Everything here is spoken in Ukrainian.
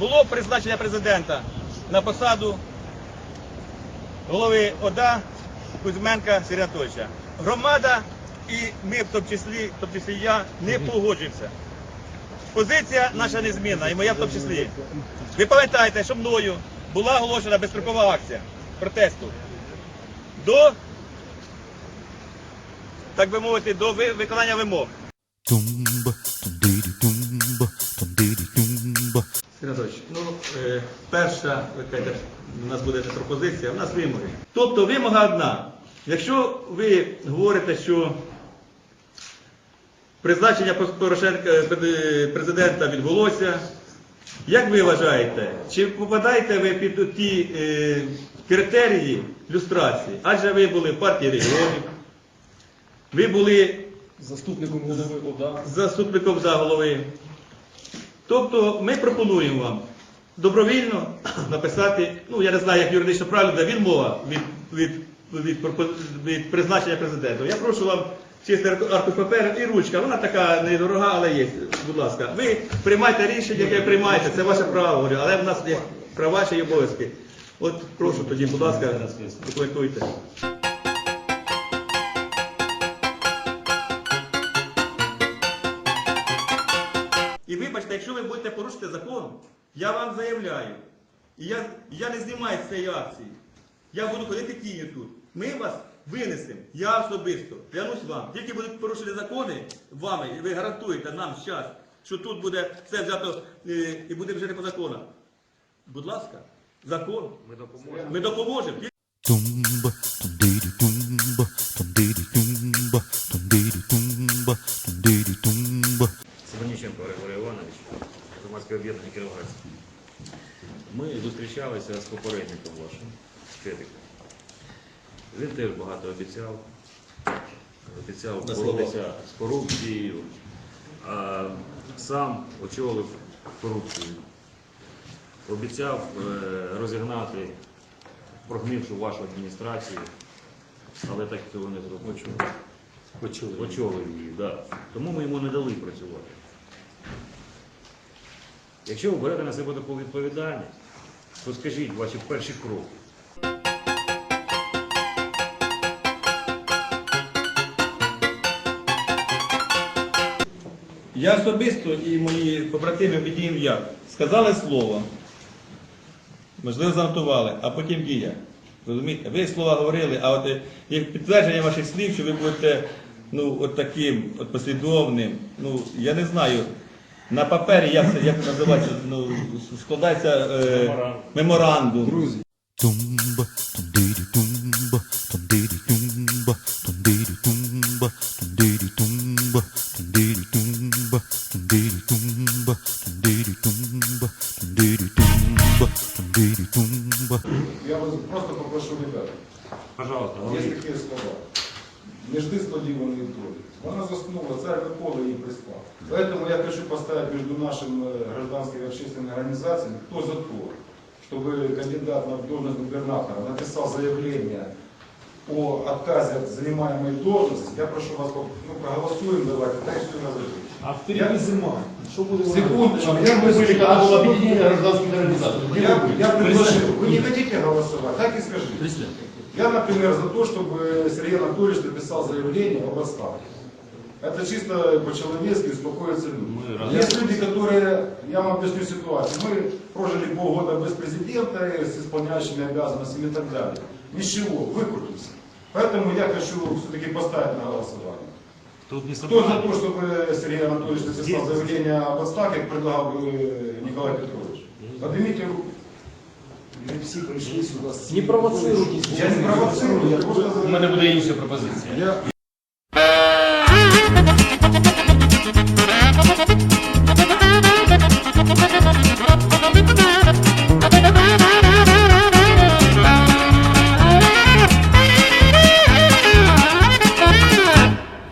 було призначення президента на посаду голови ОДА Кузьменка Сергія Анатолійовича. Громада і ми, в тому числі, в тому числі я, не погоджуємося. Позиція наша незмінна, і моя в тому числі. Ви пам'ятаєте, що мною була оголошена безстрокова акція протесту до, так би мовити, до ви- виконання вимог. Перша, кажете, у нас буде пропозиція, у нас вимоги. Тобто вимога одна. Якщо ви говорите, що призначення Порошенка президента відбулося, як ви вважаєте, чи попадаєте ви під ті е, критерії люстрації? Адже ви були в партії регіонів, ви були Заступником голови ОДА. заступником за голови. Тобто ми пропонуємо вам добровільно написати, ну я не знаю, як юридично правильно, де відмова від, від, від, від призначення президента. Я прошу вам чистий аркуш паперу і ручка, вона така недорога, але є. Будь ласка, ви приймайте рішення, яке приймаєте, це ваше право, говорю, але в нас є права ще й обов'язки. От прошу тоді, будь ласка, документуйте. І вибачте, якщо ви будете порушити закон, я вам заявляю, і я, я не знімаю з цієї акції. Я буду ходити тінню тут. Ми вас винесемо, я особисто, клянусь вам. Тільки будуть порушені закони вами, і ви гарантуєте нам зараз, що тут буде все взято е, і буде жити по законам. Будь ласка, закон. Ми допоможемо. Ми допоможемо. Ми зустрічалися з попередником вашим, з Федиком. Він теж багато обіцяв. Обіцяв боротися з корупцією, а сам очолив корупцію. Обіцяв е, розігнати прогнившу вашу адміністрацію, але так цього не зробив. Почули. Очолив її, да. Тому ми йому не дали працювати. Якщо ви берете на себе таку відповідальність, то скажіть ваші перші кроки. Я особисто і мої побратими Бідіїв як сказали слово, можливо, занотували, а потім дія. Розумієте? Ви слова говорили, а от е, як підтвердження ваших слів, що ви будете ну, от таким от послідовним, ну я не знаю. На папері як це як називається, ну, складається е, меморандум. Tumba, tumdidi tumba, tumdidi tumba, tumdidi tumba, tumdidi tumba, tumdidi tumba, tumdidi tumba, tumdidi tumba, tumdidi tumba, tumdidi tumba. Я вас просто попрошу, ребята, Пожалуйста, есть такие слова Межды складиванные доли. Она заснула, царь Микола ей прислал. Поэтому я хочу поставить между нашими э, гражданскими и общественными организациями, кто за то, чтобы кандидат на должность губернатора написал заявление о отказе от занимаемой должности. Я прошу вас, ну, проголосуем, давайте, дай все на А впереди зима. Що буде Секундочку, я мысль, А было объединение гражданских организаций. Где я, вы были? я предложил, Представьте. вы не хотите голосовать, так и скажите. Представьте. Я, например, за то, чтобы Сергей Анатольевич написал заявление об отставке. Это чисто по-человечески успокоиться люди. Есть люди, которые, я вам объясню ситуацию, мы прожили полгода без президента, и с исполняющими обязанностями и так далее. Ничего, выкрутимся. Поэтому я хочу все-таки поставить на голосование. Тут не Кто за собрали. то, чтобы Сергей Анатольевич написал заявление об отставке, как предлагал э, Николай Петрович? Поднимите руку. Всі прийшли сюди. Не провоцируйте. Я не провоцирую, я просто... У мене буде інша пропозиція. Я...